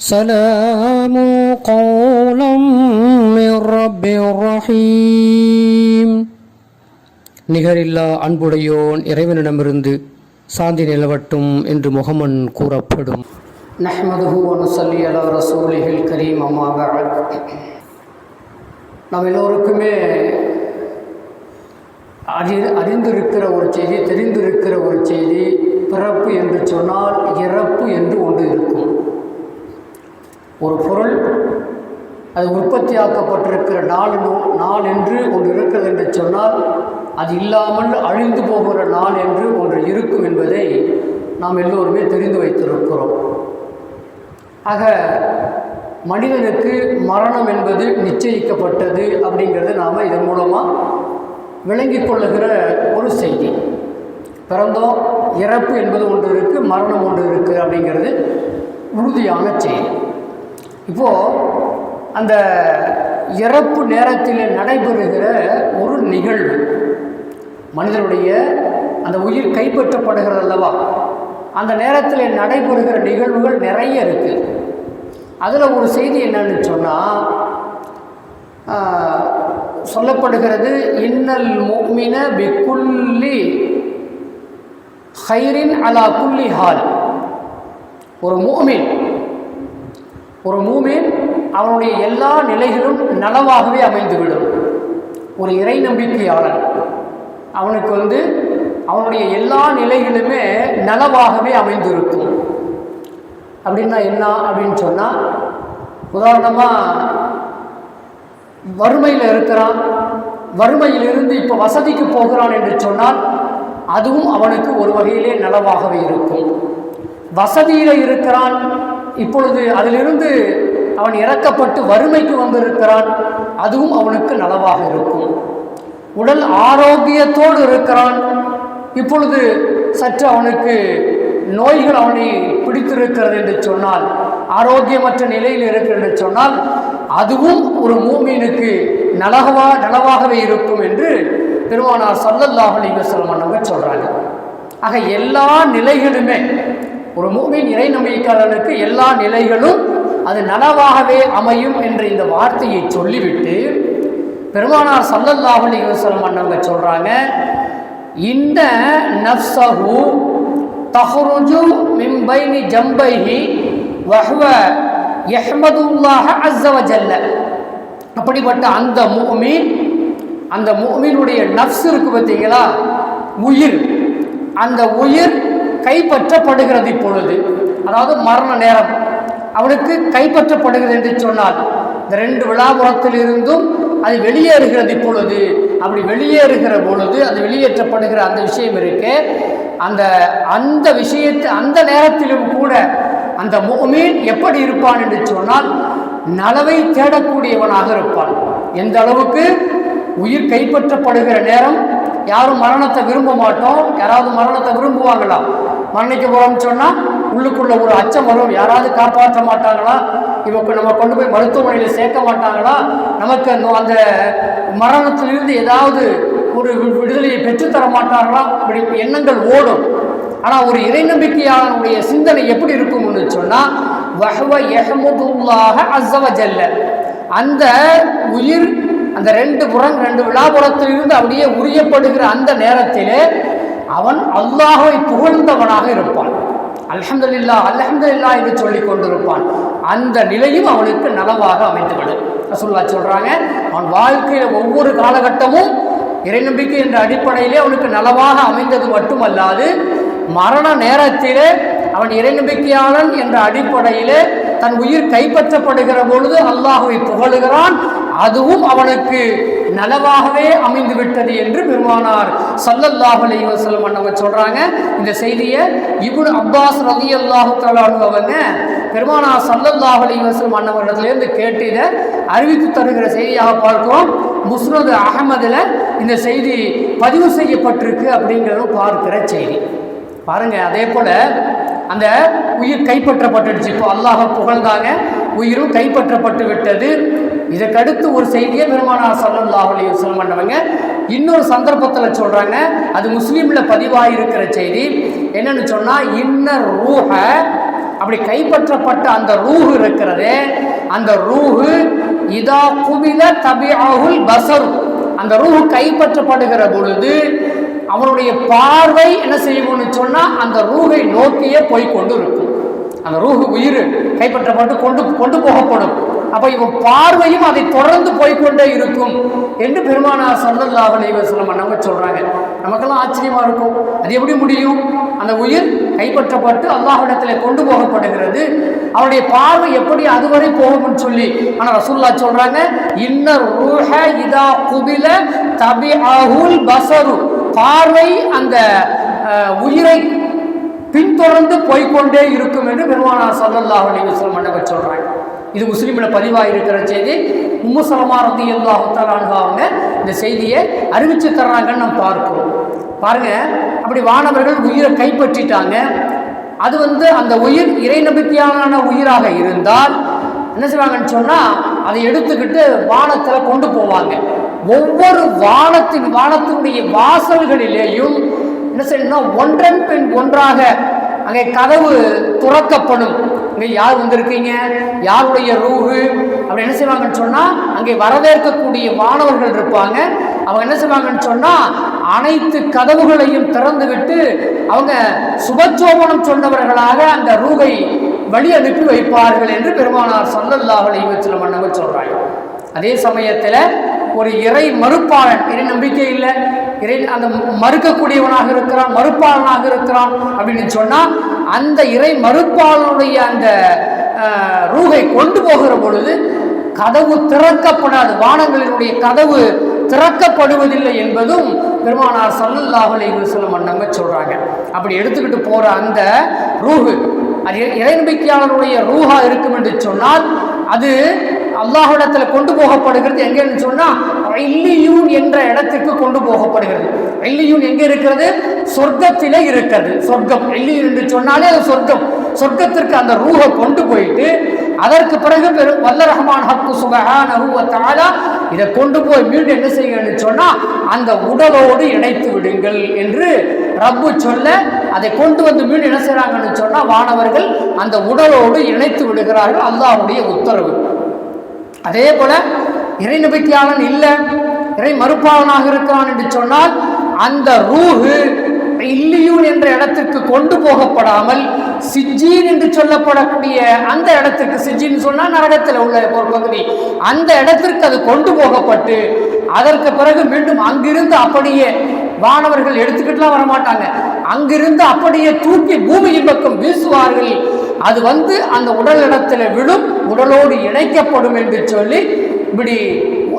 سلام قولا من رب رحيم நிகரில்லா அன்புடையோன் இறைவனிடமிருந்து சாந்தி நிலவட்டும் என்று முகமன் கூறப்படும் நஹ்மதுஹு வனுசல்லி அலா ரசூலிஹில் கரீம் அம்மா பஅத். நாம் எல்லோருக்குமே அறி அறிந்திருக்கிற ஒரு செய்தி தெரிந்திருக்கிற ஒரு செய்தி பிறப்பு என்று சொன்னால் இறப்பு என்று ஒன்று இருக்கும் ஒரு பொருள் அது உற்பத்தியாக்கப்பட்டிருக்கிற நாள் நோ- நாள் என்று ஒன்று இருக்கிறது என்று சொன்னால் அது இல்லாமல் அழிந்து போகிற நாள் என்று ஒன்று இருக்கும் என்பதை நாம் எல்லோருமே தெரிந்து வைத்திருக்கிறோம். ஆக மனிதனுக்கு மரணம் என்பது நிச்சயிக்கப்பட்டது அப்படிங்கிறது நாம் இதன் மூலமாக விளங்கிக் கொள்ளுகிற ஒரு செய்தி. பிறந்தோம் இறப்பு என்பது ஒன்று இருக்குது மரணம் ஒன்று இருக்குது அப்படிங்கிறது உறுதியான செய்தி. இப்போது அந்த இறப்பு நேரத்தில் நடைபெறுகிற ஒரு நிகழ்வு. மனிதனுடைய அந்த உயிர் கைப்பற்றப்படுகிறது அல்லவா? அந்த நேரத்தில் நடைபெறுகிற நிகழ்வுகள் நிறைய இருக்குது அதில் ஒரு செய்தி என்னன்னு சொன்னால் சொல்லப்படுகிறது இன்னல் மோமின பிக்குல்லி ஹைரின் அலா குல்லி ஹால். ஒரு மோமின் ஒரு மூமின் அவனுடைய எல்லா நிலைகளும் நலவாகவே அமைந்துவிடும். ஒரு இறை நம்பிக்கையாளன். அவனுக்கு வந்து அவனுடைய எல்லா நிலைகளுமே நலவாகவே அமைந்திருக்கும். அப்படின்னா என்ன அப்படின்னு சொன்னால் உதாரணமாக வறுமையில் இருக்கிறான். வறுமையிலிருந்து இப்போ வசதிக்கு போகிறான் என்று சொன்னால் அதுவும் அவனுக்கு ஒரு வகையிலே நலவாகவே இருக்கும். வசதியில் இருக்கிறான். இப்பொழுது அதிலிருந்து அவன் இறக்கப்பட்டு வறுமைக்கு வந்திருக்கிறான். அதுவும் அவனுக்கு நலவாக இருக்கும். உடல் ஆரோக்கியத்தோடு இருக்கிறான். இப்பொழுது சற்று அவனுக்கு நோய்கள் அவனை பிடித்திருக்கிறது என்று சொன்னால் ஆரோக்கியமற்ற நிலையில் இருக்கிறது என்று சொன்னால் அதுவும் ஒரு மூமீனுக்கு நலகவா நலவாகவே இருக்கும் என்று பெருமானார் சல்லல்லாஹு அலைஹி வஸல்லம் அவங்க சொல்கிறாங்க ஆக எல்லா நிலைகளுமே ஒரு மூவின் இறை நம்பிக்கையாளர்களுக்கு எல்லா நிலைகளும் அது நனவாகவே அமையும் என்ற இந்த வார்த்தையை சொல்லிவிட்டு பெருமானார் சல்லல்லாஹு அலைஹி வஸல்லம் அண்ணவங்க சொல்கிறாங்க இந்த நப்சஹு தஹ்ருஜு மிம்பைனி ஜம்பைஹி வஹ்வ எஹ்மதுல்லாஹ அஸ்ஸ ஜல்ல அப்படிப்பட்ட அந்த மூமின் அந்த மூமினுடைய நஃப்ஸ் இருக்கு பார்த்தீங்களா? உயிர். அந்த உயிர் கைப்பற்றப்படுகிறது இப்பொழுது. அதாவது மரண நேரம். அவனுக்கு கைப்பற்றப்படுகிறது என்று சொன்னால் இந்த ரெண்டு விழாபுரத்தில் இருந்தும் அது வெளியேறுகிறது இப்பொழுது. அப்படி வெளியேறுகிற பொழுது அது வெளியேற்றப்படுகிற அந்த விஷயம் இருக்கு அந்த அந்த விஷயத்தை அந்த நேரத்திலும் கூட அந்த முகமீன் எப்படி இருப்பான் என்று சொன்னால் நலவை தேடக்கூடியவனாக இருப்பான். எந்த அளவுக்கு உயிர் கைப்பற்றப்படுகிற நேரம் யாரும் மரணத்தை விரும்ப மாட்டோம் யாராவது மரணத்தை விரும்புவாங்களா மரணிக்க போகிறோம்னு சொன்னால் உள்ளுக்குள்ள ஒரு அச்சம் வரும். யாராவது காப்பாற்ற மாட்டாங்களா? இவங்க நம்ம கொண்டு போய் மருத்துவமனையில் சேர்க்க மாட்டாங்களா? நமக்கு அந்த அந்த மரணத்திலிருந்து ஏதாவது ஒரு விடுதலையை பெற்றுத்தர மாட்டார்களா? அப்படி எண்ணங்கள் ஓடும். ஆனால் ஒரு இறை நம்பிக்கையாளனுடைய சிந்தனை எப்படி இருக்கும்னு சொன்னால் வஹவ யஹமுதுல்லாஹ அஸ்ஸவ அந்த உயிர் அந்த ரெண்டு புறம் ரெண்டு விழாபுறத்திலிருந்து அப்படியே உரியப்படுகிற அந்த நேரத்திலே அவன் அல்லாஹை புகழ்ந்தவனாக இருப்பான். அல்ஹம்துலில்லா அல்ஹம்துலில்லா என்று சொல்லிக் கொண்டிருப்பான். அந்த நிலையும் அவனுக்கு நலவாக அமைந்துவிடும். ரசூல்லா சொல்கிறாங்க அவன் வாழ்க்கையில் ஒவ்வொரு காலகட்டமும் இறைநம்பிக்கை என்ற அடிப்படையிலே அவனுக்கு நலவாக அமைந்தது மட்டுமல்லாது மரண நேரத்திலே அவன் இறைநம்பிக்கையாளன் என்ற அடிப்படையிலே தன் உயிர் கைப்பற்றப்படுகிற பொழுது அல்லாஹுவை புகழுகிறான். அதுவும் அவனுக்கு நலவாகவே அமைந்து விட்டது என்று பெருமானார் சல்லல்லாஹு அலைஹி வஸல்லம் அண்ணவங்க சொல்கிறாங்க இந்த செய்தியை இப்னு அப்பாஸ் ரலியல்லாஹு அல்லாஹு அன்ஹு அவங்க பெருமானார் சல்லல்லாஹு அலைஹி வஸல்லம் அண்ணவர்களிடத்திலிருந்து கேட்டு இதை அறிவித்து தருகிற செய்தியாக பார்க்கிறோம். முஸ்னது அகமதில் இந்த செய்தி பதிவு செய்யப்பட்டிருக்கு அப்படிங்கிறதும் பார்க்கிற செய்தி. பாருங்கள் அதே போல அந்த உயிர் கைப்பற்றப்பட்டுடுச்சு. இப்போ அல்லாஹ் புகழ்ந்தாங்க. உயிரும் கைப்பற்றப்பட்டு விட்டது. இதற்கடுத்து ஒரு செய்தியை பெருமானார் ஸல்லல்லாஹு அலைஹி வஸல்லம் பண்ணவங்க இன்னொரு சந்தர்ப்பத்தில் சொல்கிறாங்க அது முஸ்லீமில் பதிவாயிருக்கிற செய்தி. என்னன்னு சொன்னால் இன்ன ரூஹ அப்படி கைப்பற்றப்பட்ட அந்த ரூஹு இருக்கிறதே. அந்த ரூஹு இதா குபில தபியாகுல் பசரு அந்த ரூஹு கைப்பற்றப்படுகிற பொழுது அவனுடைய பார்வை என்ன செய்யும்னு சொன்னால் அந்த ரூஹை நோக்கியே போய் கொண்டு இருக்கும் அந்த ரூஹு உயிர் கைப்பற்றப்பட்டு கொண்டு கொண்டு போகப்படும். அப்ப இவன் பார்வையும் அதை தொடர்ந்து போய்கொண்டே இருக்கும் என்று பெருமானார் சல்லல்லாஹு அலைஹி வஸல்லம் நம்ம சொல்றாங்க. நமக்கெல்லாம் ஆச்சரியமா இருக்கும். அது எப்படி முடியும்? அந்த உயிர் கைப்பற்றப்பட்டு அல்லாஹிடத்தில் கொண்டு போகப்படுகிறது. அவருடைய பார்வை எப்படி அதுவரை போகும்னு சொல்லி ஆனால் ரசூல்லா சொல்றாங்க இன்னர் ரூஹ இதா குபில தபி அகுல் பசரு. பார்வை அந்த உயிரை பின்தொடர்ந்து போய்கொண்டே இருக்கும் என்று பெருமானார் சல்லல்லாஹு அலைஹி வஸல்லம் சொல்கிறாங்க சொல்றாங்க. இது முஸ்லீமில் பதிவாக இருக்கிற செய்தி. உம்மு சலமா ரதி அல்லாஹு அவங்க இந்த செய்தியை அறிவிச்சு தர்றாங்கன்னு நம்ம பார்க்கிறோம். பாருங்கள் அப்படி வானவர்கள் உயிரை கைப்பற்றிட்டாங்க. அது வந்து அந்த உயிர் இறை நம்பிக்கையான உயிராக இருந்தால் என்ன செய்வாங்கன்னு சொன்னால் அதை எடுத்துக்கிட்டு வானத்தில் கொண்டு போவாங்க. ஒவ்வொரு வானத்தின் வானத்தினுடைய வாசல்களிலேயும் என்ன செய்யணும்னா ஒன்றன் பின் ஒன்றாக அங்கே கதவு துறக்கப்படும். இங்கே யார் வந்திருக்கீங்க? யாருடைய ரூஹு? அப்படி என்ன செய்வாங்கன்னு சொன்னால் அங்கே வரவேற்கக்கூடிய மாணவர்கள் இருப்பாங்க. அவங்க என்ன செய்வாங்கன்னு சொன்னால் அனைத்து கதவுகளையும் திறந்து விட்டு அவங்க சுபச்சோபனம் சொன்னவர்களாக அந்த ரூகை வழி அனுப்பி வைப்பார்கள் என்று பெருமானார் சல்லல்லாஹு அலைஹி வஸல்லம் மன்னவர் சொல்கிறாங்க அதே சமயத்தில் ஒரு இறை மறுப்பாளன் இறை நம்பிக்கை இல்லை. இறை அந்த மறுக்கக்கூடியவனாக இருக்கிறான் மறுப்பாளனாக இருக்கிறான் அப்படின்னு சொன்னால் அந்த இறை மறுப்பாளனுடைய அந்த ரூகை கொண்டு போகிற பொழுது கதவு திறக்கப்படாது. வானங்களினுடைய கதவு திறக்கப்படுவதில்லை என்பதும் பெருமானார் சல்லல்லாஹு அலைஹி வஸல்லம் நம்ம சொல்றாங்க. அப்படி எடுத்துக்கிட்டு போற அந்த ரூஹு அது இறை- இறைநம்பிக்கையாளருடைய ரூஹா இருக்கும் என்று சொன்னால் அது அல்லாஹிடத்தில் கொண்டு போகப்படுகிறது. எங்கேன்னு சொன்னால் இல்லியூன் என்ற இடத்துக்கு கொண்டு போகப்படுகிறது. இல்லியூன் எங்கே இருக்கிறது? சொர்க்கத்திலே இருக்கிறது. சொர்க்கம். எள்ளி என்று சொன்னாலே அது சொர்க்கம். சொர்க்கத்திற்கு அந்த ரூஹை கொண்டு போயிட்டு அதற்கு பிறகு பெரும் வல்ல ரஹ்மான் ஹக்கு சுபஹானஹு வ இதை கொண்டு போய் மீண்டும் என்ன செய்யுங்கன்னு சொன்னால் அந்த உடலோடு இணைத்து விடுங்கள் என்று ரப்பு சொல்ல அதை கொண்டு வந்து மீண்டும் என்ன செய்கிறாங்கன்னு சொன்னால் வானவர்கள் அந்த உடலோடு இணைத்து விடுகிறார்கள் அல்லாவுடைய உத்தரவு. அதே போல இறை நம்பிக்கையாளன் இல்லை இறை மறுப்பாளனாக இருக்கிறான் என்று சொன்னால் அந்த ரூஹு இல்லியூன் என்ற இடத்திற்கு கொண்டு போகப்படாமல் சிஜீன் என்று சொல்லப்படக்கூடிய அந்த இடத்திற்கு சிஜ்ஜின்னு சொன்னால் நரகத்தில் உள்ள ஒரு பகுதி அந்த இடத்திற்கு அது கொண்டு போகப்பட்டு அதற்கு பிறகு மீண்டும் அங்கிருந்து அப்படியே வானவர்கள் எடுத்துக்கிட்டுலாம் வரமாட்டாங்க. அங்கிருந்து அப்படியே தூக்கி பூமியின் பக்கம் வீசுவார்கள். அது வந்து அந்த உடல் இடத்துல விழும் உடலோடு இணைக்கப்படும் என்று சொல்லி இப்படி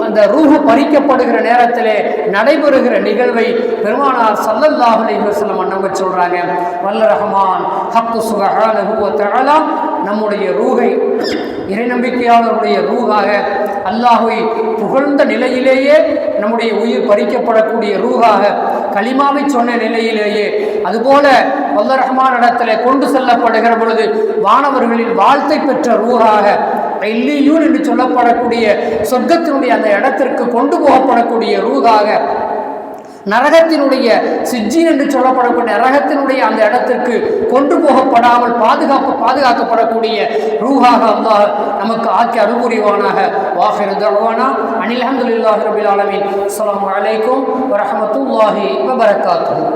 அந்த ரூஹு பறிக்கப்படுகிற நேரத்திலே நடைபெறுகிற நிகழ்வை பெருமானார் சல்லல்லாஹு அலைஹி வஸல்லம் சொல்கிறாங்க வல்ல ரஹ்மான் ஹக்கு சுபஹானஹு நம்முடைய ரூகை இறை ரூகாக ரூஹாக அல்லாஹுவை புகழ்ந்த நிலையிலேயே நம்முடைய உயிர் பறிக்கப்படக்கூடிய ரூகாக களிமாவை சொன்ன நிலையிலேயே அதுபோல வல்ல ரஹ்மான் இடத்துல கொண்டு செல்லப்படுகிற பொழுது வானவர்களின் வாழ்த்தை பெற்ற ரூகாக இல்லியூன் என்று சொல்லப்படக்கூடிய சொர்க்கத்தினுடைய அந்த இடத்திற்கு கொண்டு போகப்படக்கூடிய ரூகாக நரகத்தினுடைய சிஜ்ஜின் என்று சொல்லப்படக்கூடிய நரகத்தினுடைய அந்த இடத்திற்கு கொண்டு போகப்படாமல் பாதுகாப்பு பாதுகாக்கப்படக்கூடிய ரூஹாக அல்லாஹ் நமக்கு ஆக்கி அருள்புரிவானாக. வாஹிர் தர்வானா அனில் அஹமதுல்லாஹி ரபில் ஆலமீன். அஸ்ஸலாமு அலைக்கும் வரஹ்மத்துல்லாஹி வபரகாத்துஹு.